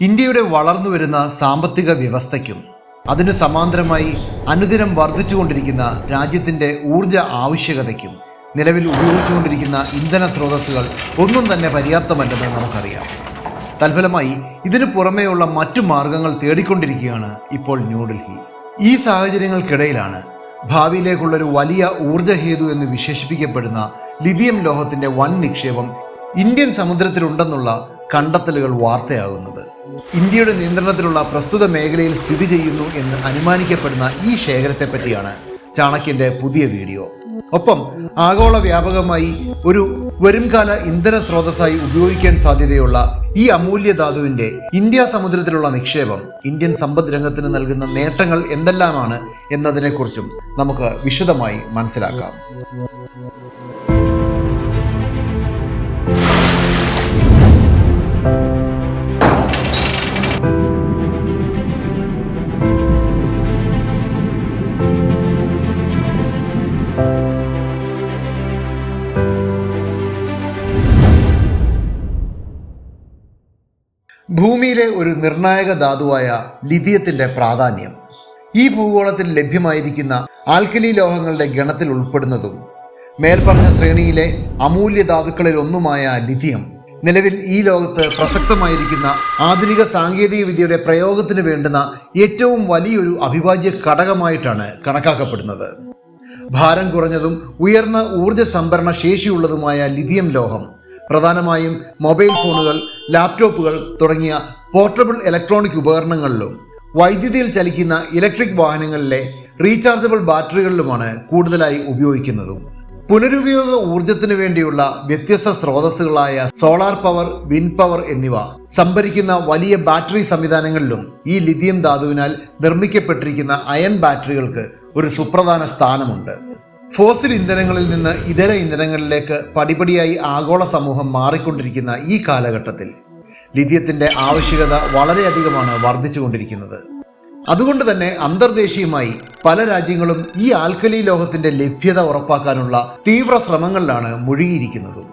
ഇന്ത്യയുടെ വളർന്നു വരുന്ന സാമ്പത്തിക വ്യവസ്ഥയ്ക്കും അതിനു സമാന്തരമായി അനുദിനം വർദ്ധിച്ചുകൊണ്ടിരിക്കുന്ന രാജ്യത്തിന്റെ ഊർജ ആവശ്യകതയ്ക്കും നിലവിൽ ഉപയോഗിച്ചുകൊണ്ടിരിക്കുന്ന ഇന്ധന സ്രോതസ്സുകൾ ഒന്നും തന്നെ പര്യാപ്തമല്ലെന്ന് നമുക്കറിയാം. തൽഫലമായി ഇതിനു പുറമെയുള്ള മറ്റു മാർഗങ്ങൾ തേടിക്കൊണ്ടിരിക്കുകയാണ് ഇപ്പോൾ ന്യൂഡൽഹി. ഈ സാഹചര്യങ്ങൾക്കിടയിലാണ് ഭാവിയിലേക്കുള്ളൊരു വലിയ ഊർജഹേതു എന്ന് വിശേഷിപ്പിക്കപ്പെടുന്ന ലിഥിയം ലോഹത്തിന്റെ വൻ നിക്ഷേപം ഇന്ത്യൻ സമുദ്രത്തിലുണ്ടെന്നുള്ള കണ്ടെത്തലുകൾ വാർത്തയാകുന്നത്. ഇന്ത്യയുടെ നിയന്ത്രണത്തിലുള്ള പ്രസ്തുത മേഖലയിൽ സ്ഥിതി ചെയ്യുന്നു എന്ന് അനുമാനിക്കപ്പെടുന്ന ഈ ശേഖരത്തെ പറ്റിയാണ് ചാണക്യന്റെ പുതിയ വീഡിയോ. ഒപ്പം ആഗോള വ്യാപകമായി ഒരു വരുംകാല ഇന്ധന സ്രോതസ്സായി ഉപയോഗിക്കാൻ സാധ്യതയുള്ള ഈ അമൂല്യ ധാതുവിന്റെ ഇന്ത്യ സമുദ്രത്തിലുള്ള നിക്ഷേപം ഇന്ത്യൻ സമ്പദ് രംഗത്തിന് നൽകുന്ന നേട്ടങ്ങൾ എന്തെല്ലാമാണ് എന്നതിനെക്കുറിച്ചും നമുക്ക് വിശദമായി മനസ്സിലാക്കാം. ഭൂമിയിലെ ഒരു നിർണായക ധാതുവായ ലിഥിയത്തിന്റെ പ്രാധാന്യം. ഈ ഭൂഗോളത്തിൽ ലഭ്യമായിരിക്കുന്ന ആൽക്കലി ലോഹങ്ങളുടെ ഗണത്തിൽ ഉൾപ്പെടുന്നതും മേൽപ്പറഞ്ഞ ശ്രേണിയിലെ അമൂല്യ ധാതുക്കളിൽ ഒന്നുമായ ലിഥിയം നിലവിൽ ഈ ലോകത്ത് പ്രസക്തമായിരിക്കുന്ന ആധുനിക സാങ്കേതിക വിദ്യയുടെ പ്രയോഗത്തിന് വേണ്ടുന്ന ഏറ്റവും വലിയൊരു അവിഭാജ്യ ഘടകമായിട്ടാണ് കണക്കാക്കപ്പെടുന്നത്. ഭാരം കുറഞ്ഞതും ഉയർന്ന ഊർജ സംഭരണ ശേഷിയുള്ളതുമായ ലിഥിയം ലോഹം പ്രധാനമായും മൊബൈൽ ഫോണുകൾ ലാപ്ടോപ്പുകൾ തുടങ്ങിയ പോർട്ടബിൾ ഇലക്ട്രോണിക് ഉപകരണങ്ങളിലും വൈദ്യുതിയിൽ ചലിക്കുന്ന ഇലക്ട്രിക് വാഹനങ്ങളിലെ റീചാർജബിൾ ബാറ്ററികളിലുമാണ് കൂടുതലായി ഉപയോഗിക്കുന്നതും. പുനരുപയോഗ ഊർജത്തിന് വേണ്ടിയുള്ള വ്യത്യസ്ത സ്രോതസ്സുകളായ സോളാർ പവർ വിൻഡ് പവർ എന്നിവ സംഭരിക്കുന്ന വലിയ ബാറ്ററി സംവിധാനങ്ങളിലും ഈ ലിഥിയം ധാതുവിനാൽ നിർമ്മിക്കപ്പെട്ടിരിക്കുന്ന അയൺ ബാറ്ററികൾക്ക് ഒരു സുപ്രധാന സ്ഥാനമുണ്ട്. ഫോസിൽ ഇന്ധനങ്ങളിൽ നിന്ന് ഇതര ഇന്ധനങ്ങളിലേക്ക് പടിപടിയായി ആഗോള സമൂഹം മാറിക്കൊണ്ടിരിക്കുന്ന ഈ കാലഘട്ടത്തിൽ ലിഥിയത്തിന്റെ ആവശ്യകത വളരെയധികമാണ് വർദ്ധിച്ചുകൊണ്ടിരിക്കുന്നത്. അതുകൊണ്ട് തന്നെ അന്തർദേശീയമായി പല രാജ്യങ്ങളും ഈ ആൽക്കലി ലോഹത്തിന്റെ ലഭ്യത ഉറപ്പാക്കാനുള്ള തീവ്ര ശ്രമങ്ങളിലാണ് മുഴുകിയിരിക്കുന്നതും.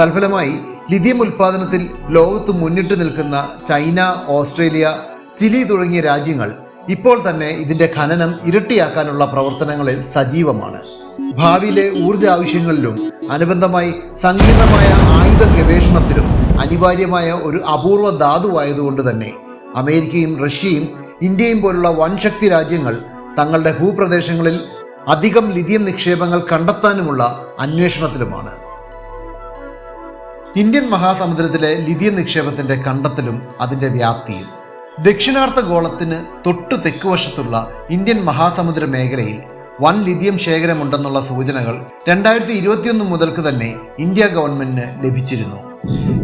തൽഫലമായി ലിഥിയം ഉൽപാദനത്തിൽ ലോകത്ത് മുന്നിട്ട് നിൽക്കുന്ന ചൈന ഓസ്ട്രേലിയ ചിലി തുടങ്ങിയ രാജ്യങ്ങൾ ഇപ്പോൾ തന്നെ ഇതിന്റെ ഖനനം ഇരട്ടിയാക്കാനുള്ള പ്രവർത്തനങ്ങളിൽ സജീവമാണ്. ഭാവിയിലെ ഊർജ ആവശ്യങ്ങളിലും അനുബന്ധമായി സങ്കീർണമായ ആയുധ ഗവേഷണത്തിലും അനിവാര്യമായ ഒരു അപൂർവ ധാതുവായതുകൊണ്ട് തന്നെ അമേരിക്കയും റഷ്യയും ഇന്ത്യയും പോലുള്ള വൻശക്തി രാജ്യങ്ങൾ തങ്ങളുടെ ഭൂപ്രദേശങ്ങളിൽ അധികം ലിഥിയം നിക്ഷേപങ്ങൾ കണ്ടെത്താനുമുള്ള അന്വേഷണത്തിലുമാണ്. ഇന്ത്യൻ മഹാസമുദ്രത്തിലെ ലിഥിയം നിക്ഷേപത്തിന്റെ കണ്ടെത്തലും അതിന്റെ വ്യാപ്തിയും ദക്ഷിണാർത്ഥ ഗോളത്തിന് തൊട്ടു തെക്കുവശത്തുള്ള ഇന്ത്യൻ മഹാസമുദ്ര മേഖലയിൽ വൻ ലിഥിയം ശേഖരമുണ്ടെന്നുള്ള സൂചനകൾ രണ്ടായിരത്തി ഇരുപത്തിയൊന്ന് മുതൽക്ക് തന്നെ ഇന്ത്യ ഗവൺമെന്റിന് ലഭിച്ചിരുന്നു.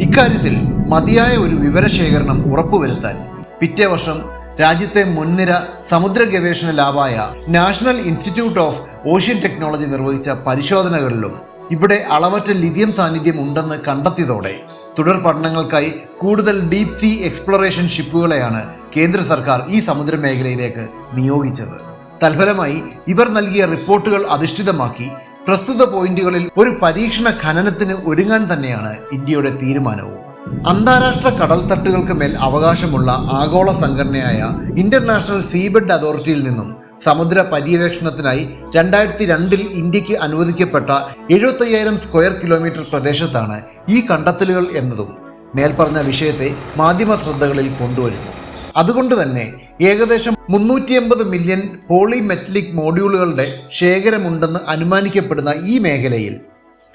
ഇക്കാര്യത്തിൽ മതിയായ ഒരു വിവരശേഖരണം ഉറപ്പുവരുത്താൻ പിറ്റേ വർഷം രാജ്യത്തെ മുൻനിര സമുദ്ര ഗവേഷണ ലാബായ National Institute of Ocean Technology നിർവഹിച്ച പരിശോധനകളിലും ഇവിടെ അളവറ്റ ലിഥിയം സാന്നിധ്യം ഉണ്ടെന്ന് കണ്ടെത്തിയതോടെ തുടർ പഠനങ്ങൾക്കായി കൂടുതൽ ഡീപ് സീ എക്സ്പ്ലോറേഷൻ ഷിപ്പുകളെയാണ് കേന്ദ്ര സർക്കാർ ഈ സമുദ്ര മേഖലയിലേക്ക് നിയോഗിച്ചത്. തൽഫലമായി ഇവർ നൽകിയ റിപ്പോർട്ടുകൾ അധിഷ്ഠിതമാക്കി പ്രസ്തുത പോയിന്റുകളിൽ ഒരു പരീക്ഷണ ഖനനത്തിന് ഒരുങ്ങാൻ തന്നെയാണ് ഇന്ത്യയുടെ തീരുമാനവും. അന്താരാഷ്ട്ര കടൽത്തട്ടുകൾക്ക് മേൽ അവകാശമുള്ള ആഗോള സംഘടനയായ ഇന്റർനാഷണൽ സീബെഡ് അതോറിറ്റിയിൽ നിന്നും സമുദ്ര പര്യവേക്ഷണത്തിനായി രണ്ടായിരത്തി രണ്ടിൽ ഇന്ത്യയ്ക്ക് അനുവദിക്കപ്പെട്ട എഴുപത്തയ്യായിരം സ്ക്വയർ കിലോമീറ്റർ പ്രദേശത്താണ് ഈ കണ്ടെത്തലുകൾ എന്നതും മേൽപ്പറഞ്ഞ വിഷയത്തെ മാധ്യമ ശ്രദ്ധകളിൽ കൊണ്ടുവരുന്നു. അതുകൊണ്ട് തന്നെ ഏകദേശം മുന്നൂറ്റി എൺപത് മില്യൺ പോളിമെറ്റലിക് മോഡ്യൂളുകളുടെ ശേഖരമുണ്ടെന്ന് അനുമാനിക്കപ്പെടുന്ന ഈ മേഖലയിൽ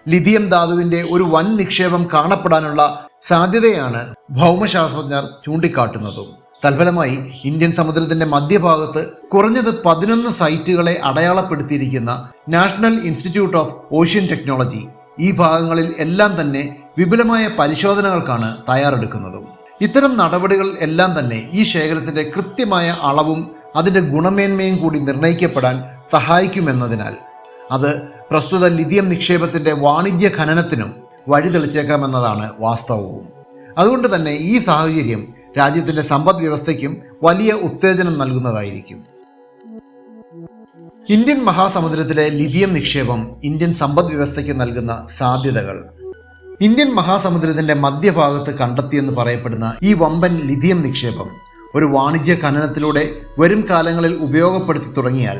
ലിഥിയം ധാതുവിന്റെ ഒരു വൻ നിക്ഷേപം കാണപ്പെടാനുള്ള സാധ്യതയാണ് ഭൗമശാസ്ത്രജ്ഞർ ചൂണ്ടിക്കാട്ടുന്നതും. തൽഫലമായി ഇന്ത്യൻ സമുദ്രത്തിന്റെ മധ്യഭാഗത്ത് കുറഞ്ഞത് പതിനൊന്ന് സൈറ്റുകളെ അടയാളപ്പെടുത്തിയിരിക്കുന്ന National Institute of Ocean Technology ഈ ഭാഗങ്ങളിൽ എല്ലാം തന്നെ വിപുലമായ പരിശോധനകൾക്കാണ് തയ്യാറെടുക്കുന്നതും. ഇത്തരം നടപടികൾ എല്ലാം തന്നെ ഈ ശേഖരത്തിന്റെ കൃത്യമായ അളവും അതിന്റെ ഗുണമേന്മയും കൂടി നിർണയിക്കപ്പെടാൻ സഹായിക്കുമെന്നതിനാൽ അത് പ്രസ്തുത ലിഥിയം നിക്ഷേപത്തിന്റെ വാണിജ്യ ഖനനത്തിനും വഴിതെളിച്ചേക്കാമെന്നതാണ് വാസ്തവവും. അതുകൊണ്ട് തന്നെ ഈ സാഹചര്യം രാജ്യത്തിന്റെ സമ്പദ് വ്യവസ്ഥയ്ക്കും വലിയ ഉത്തേജനം നൽകുന്നതായിരിക്കും. ഇന്ത്യൻ മഹാസമുദ്രത്തിലെ ലിഥിയം നിക്ഷേപം ഇന്ത്യൻ സമ്പദ് വ്യവസ്ഥയ്ക്ക് നൽകുന്ന സാധ്യതകൾ ഇന്ത്യൻ മഹാസമുദ്രത്തിന്റെ മധ്യഭാഗത്ത് കണ്ടെത്തിയെന്ന് പറയപ്പെടുന്ന ഈ വമ്പൻ ലിഥിയം നിക്ഷേപം ഒരു വാണിജ്യ ഖനനത്തിലൂടെ വരും കാലങ്ങളിൽ ഉപയോഗപ്പെടുത്തി തുടങ്ങിയാൽ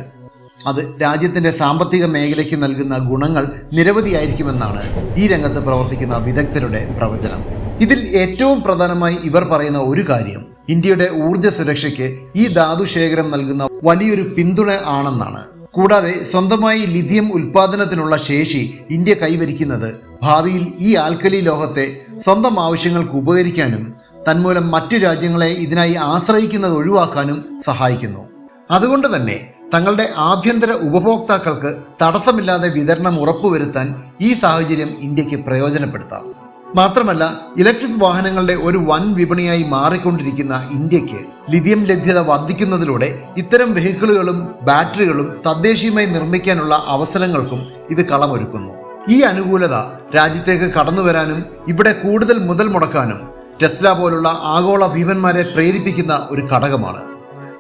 അത് രാജ്യത്തിന്റെ സാമ്പത്തിക മേഖലയ്ക്ക് നൽകുന്ന ഗുണങ്ങൾ നിരവധിയായിരിക്കുമെന്നാണ് ഈ രംഗത്ത് പ്രവർത്തിക്കുന്ന വിദഗ്ധരുടെ പ്രവചനം. ഇതിൽ ഏറ്റവും പ്രധാനമായി ഇവർ പറയുന്ന ഒരു കാര്യം ഇന്ത്യയുടെ ഊർജ സുരക്ഷയ്ക്ക് ഈ ധാതുശേഖരം നൽകുന്ന വലിയൊരു പിന്തുണ ആണെന്നാണ്. കൂടാതെ സ്വന്തമായി ലിഥിയം ഉൽപാദനത്തിനുള്ള ശേഷി ഇന്ത്യ കൈവരിക്കുന്നത് ഭാവിയിൽ ഈ ആൽക്കലി ലോഹത്തെ സ്വന്തം ആവശ്യങ്ങൾക്ക് ഉപകരിക്കാനും തന്മൂലം മറ്റു രാജ്യങ്ങളെ ഇതിനായി ആശ്രയിക്കുന്നത് ഒഴിവാക്കാനും സഹായിക്കുന്നു. അതുകൊണ്ട് തന്നെ തങ്ങളുടെ ആഭ്യന്തര ഉപഭോക്താക്കൾക്ക് തടസ്സമില്ലാതെ വിതരണം ഉറപ്പുവരുത്താൻ ഈ സാഹചര്യം ഇന്ത്യയ്ക്ക് പ്രയോജനപ്പെടുത്താം. മാത്രമല്ല ഇലക്ട്രിക് വാഹനങ്ങളുടെ ഒരു വൻ വിപണിയായി മാറിക്കൊണ്ടിരിക്കുന്ന ഇന്ത്യയ്ക്ക് ലിഥിയം ലഭ്യത വർദ്ധിക്കുന്നതിലൂടെ ഇത്തരം വെഹിക്കിളുകളും ബാറ്ററികളും തദ്ദേശീയമായി നിർമ്മിക്കാനുള്ള അവസരങ്ങൾക്കും ഇത് കളമൊരുക്കുന്നു. ഈ അനുകൂലത രാജ്യത്തേക്ക് കടന്നു വരാനും ഇവിടെ കൂടുതൽ മുതൽ മുടക്കാനും ടെസ്ല പോലുള്ള ആഗോള ഭീമന്മാരെ പ്രേരിപ്പിക്കുന്ന ഒരു ഘടകമാണ്.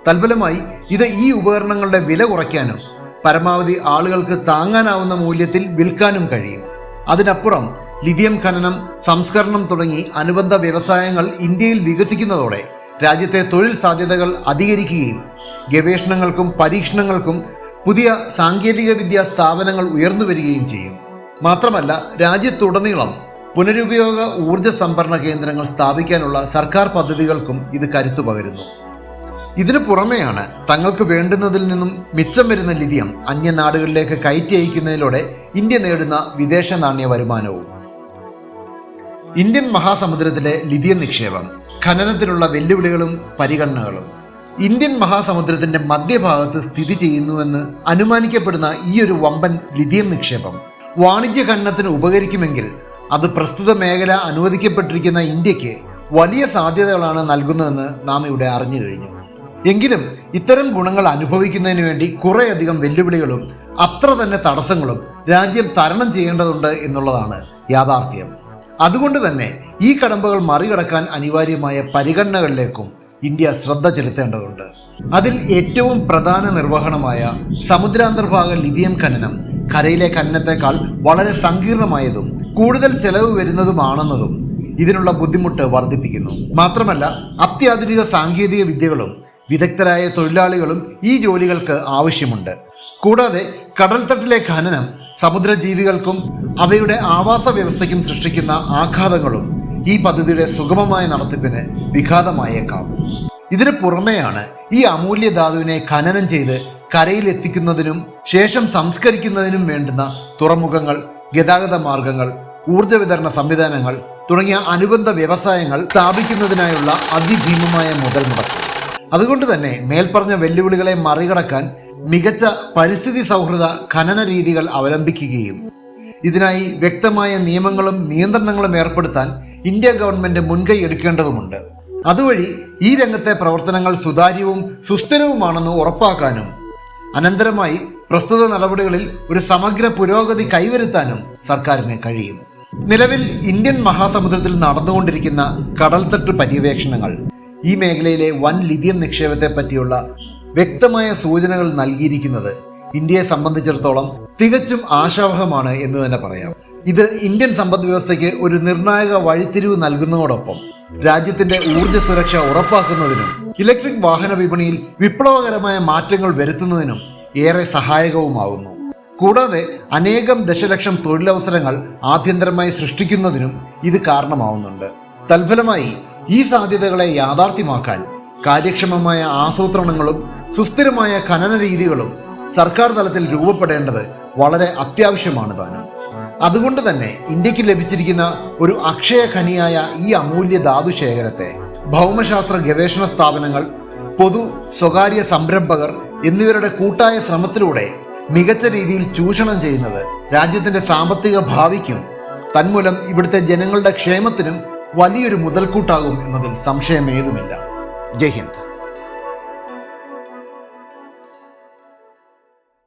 തൽഫലമായി ഇത് ഈ ഉപകരണങ്ങളുടെ വില കുറയ്ക്കാനും പരമാവധി ആളുകൾക്ക് താങ്ങാനാവുന്ന മൂല്യത്തിൽ വിൽക്കാനും കഴിയും. അതിനപ്പുറം ലിഥിയം ഖനനം സംസ്കരണം തുടങ്ങി അനുബന്ധ വ്യവസായങ്ങൾ ഇന്ത്യയിൽ വികസിക്കുന്നതോടെ രാജ്യത്തെ തൊഴിൽ സാധ്യതകൾ അധികരിക്കുകയും ഗവേഷണങ്ങൾക്കും പരീക്ഷണങ്ങൾക്കും പുതിയ സാങ്കേതിക സ്ഥാപനങ്ങൾ ഉയർന്നു വരികയും ചെയ്യും. മാത്രമല്ല രാജ്യത്തുടനീളം പുനരുപയോഗ ഊർജ സംഭരണ കേന്ദ്രങ്ങൾ സ്ഥാപിക്കാനുള്ള സർക്കാർ പദ്ധതികൾക്കും ഇത് കരുത്തു പകരുന്നു. ഇതിനു പുറമെയാണ് തങ്ങൾക്ക് വേണ്ടുന്നതിൽ നിന്നും മിച്ചം വരുന്ന ലിഥിയം അന്യനാടുകളിലേക്ക് കയറ്റി അയക്കുന്നതിലൂടെ ഇന്ത്യ നേടുന്ന വിദേശ നാണ്യ വരുമാനവും. ഇന്ത്യൻ മഹാസമുദ്രത്തിലെ ലിഥിയം നിക്ഷേപം ഖനനത്തിലുള്ള വെല്ലുവിളികളും പരിഗണനകളും. ഇന്ത്യൻ മഹാസമുദ്രത്തിന്റെ മധ്യഭാഗത്ത് സ്ഥിതി ചെയ്യുന്നുവെന്ന് അനുമാനിക്കപ്പെടുന്ന ഈ ഒരു വമ്പൻ ലിഥിയം നിക്ഷേപം വാണിജ്യ ഖനനത്തിന് ഉപകരിക്കുമെങ്കിൽ അത് പ്രസ്തുത മേഖല അനുവദിക്കപ്പെട്ടിരിക്കുന്ന ഇന്ത്യയ്ക്ക് വലിയ സാധ്യതകളാണ് നൽകുന്നതെന്ന് നാം ഇവിടെ അറിഞ്ഞു കഴിഞ്ഞു. എങ്കിലും ഇത്തരം ഗുണങ്ങൾ അനുഭവിക്കുന്നതിന് വേണ്ടി കുറേയധികം വെല്ലുവിളികളും അത്ര തന്നെ തടസ്സങ്ങളും രാജ്യം തരണം ചെയ്യേണ്ടതുണ്ട് എന്നുള്ളതാണ് യാഥാർത്ഥ്യം. അതുകൊണ്ട് തന്നെ ഈ കടമ്പകൾ മറികടക്കാൻ അനിവാര്യമായ പരിഗണനകളിലേക്കും ഇന്ത്യ ശ്രദ്ധ ചെലുത്തേണ്ടതുണ്ട്. അതിൽ ഏറ്റവും പ്രധാന നിർവഹണമായ സമുദ്രാന്തർഭാഗ ലിഥിയം ഖനനം കരയിലെ ഖനനത്തെക്കാൾ വളരെ സങ്കീർണമായതും കൂടുതൽ ചെലവ് വരുന്നതുമാണെന്നതും ഇതിനുള്ള ബുദ്ധിമുട്ട് വർദ്ധിപ്പിക്കുന്നു. മാത്രമല്ല അത്യാധുനിക സാങ്കേതിക വിദ്യകളും വിദഗ്ധരായ തൊഴിലാളികളും ഈ ജോലികൾക്ക് ആവശ്യമുണ്ട്. കൂടാതെ കടൽത്തട്ടിലെ ഖനനം സമുദ്രജീവികൾക്കും അവയുടെ ആവാസ വ്യവസ്ഥയ്ക്കും സൃഷ്ടിക്കുന്ന ആഘാതങ്ങളും ഈ പദ്ധതിയുടെ സുഗമമായ നടത്തിപ്പിന് വിഘാതമായേക്കാം. ഇതിന് പുറമെയാണ് ഈ അമൂല്യ ധാതുവിനെ ഖനനം ചെയ്ത് കരയിൽ എത്തിക്കുന്നതിനും ശേഷം സംസ്കരിക്കുന്നതിനും വേണ്ടുന്ന തുറമുഖങ്ങൾ ഗതാഗത മാർഗങ്ങൾ ഊർജ വിതരണ സംവിധാനങ്ങൾ തുടങ്ങിയ അനുബന്ധ വ്യവസായങ്ങൾ സ്ഥാപിക്കുന്നതിനായുള്ള അതിഭീമമായ മുതൽ മുടക്ക് അതുകൊണ്ട് തന്നെ മേൽപ്പറഞ്ഞ വെല്ലുവിളികളെ മറികടക്കാൻ മികച്ച പരിസ്ഥിതി സൗഹൃദ ഖനന രീതികൾ അവലംബിക്കുകയും ഇതിനായി വ്യക്തമായ നിയമങ്ങളും നിയന്ത്രണങ്ങളും ഏർപ്പെടുത്താൻ ഇന്ത്യ ഗവൺമെന്റ് മുൻകൈ എടുക്കേണ്ടതുണ്ട് അതുവഴി ഈ രംഗത്തെ പ്രവർത്തനങ്ങൾ സുതാര്യവും സുസ്ഥിരവുമാണെന്ന് ഉറപ്പാക്കാനും അനന്തരമായി പ്രസ്തുത നടപടികളിൽ ഒരു സമഗ്ര പുരോഗതി കൈവരുത്താനും സർക്കാരിന് കഴിയും. നിലവിൽ ഇന്ത്യൻ മഹാസമുദ്രത്തിൽ നടന്നുകൊണ്ടിരിക്കുന്ന കടൽത്തട്ട് പര്യവേക്ഷണങ്ങൾ ഈ മേഖലയിലെ വൻ ലിഥിയം നിക്ഷേപത്തെ പറ്റിയുള്ള വ്യക്തമായ സൂചനകൾ നൽകിയിരിക്കുന്നത് ഇന്ത്യയെ സംബന്ധിച്ചിടത്തോളം തികച്ചും ആശാവഹമാണ് എന്ന് തന്നെ പറയാം. ഇത് ഇന്ത്യൻ സമ്പദ് വ്യവസ്ഥയ്ക്ക് ഒരു നിർണായക വഴിത്തിരിവ് നൽകുന്നതോടൊപ്പം രാജ്യത്തിന്റെ ഊർജ സുരക്ഷ ഉറപ്പാക്കുന്നതിനും ഇലക്ട്രിക് വാഹന വിപണിയിൽ വിപ്ലവകരമായ മാറ്റങ്ങൾ വരുത്തുന്നതിനും ഏറെ സഹായകവുമാകുന്നു കൂടാതെ അനേകം ദശലക്ഷം തൊഴിലവസരങ്ങൾ ആഭ്യന്തരമായി സൃഷ്ടിക്കുന്നതിനും ഇത് കാരണമാവുന്നുണ്ട്. തൽഫലമായി ഈ സാധ്യതകളെ യാഥാർത്ഥ്യമാക്കാൻ കാര്യക്ഷമമായ ആസൂത്രണങ്ങളും സുസ്ഥിരമായ ഖനന രീതികളും സർക്കാർ തലത്തിൽ രൂപപ്പെടേണ്ടത് വളരെ അത്യാവശ്യമാണ് താനും. അതുകൊണ്ട് തന്നെ ഇന്ത്യയ്ക്ക് ലഭിച്ചിരിക്കുന്ന ഒരു അക്ഷയ ഖനിയായ ഈ അമൂല്യ ധാതു ശേഖരത്തെ ഭൗമശാസ്ത്ര ഗവേഷണ സ്ഥാപനങ്ങൾ പൊതു സ്വകാര്യ സംരംഭകർ എന്നിവരുടെ കൂട്ടായ ശ്രമത്തിലൂടെ മികച്ച രീതിയിൽ ചൂഷണം ചെയ്യുന്നത് രാജ്യത്തിന്റെ സാമ്പത്തിക ഭാവിക്കും തന്മൂലം ഇവിടുത്തെ ജനങ്ങളുടെ ക്ഷേമത്തിനും വലിയൊരു മുതൽക്കൂട്ടാകും എന്നതിൽ സംശയമേതുമില്ല. ജയ് ഹിന്ദ്.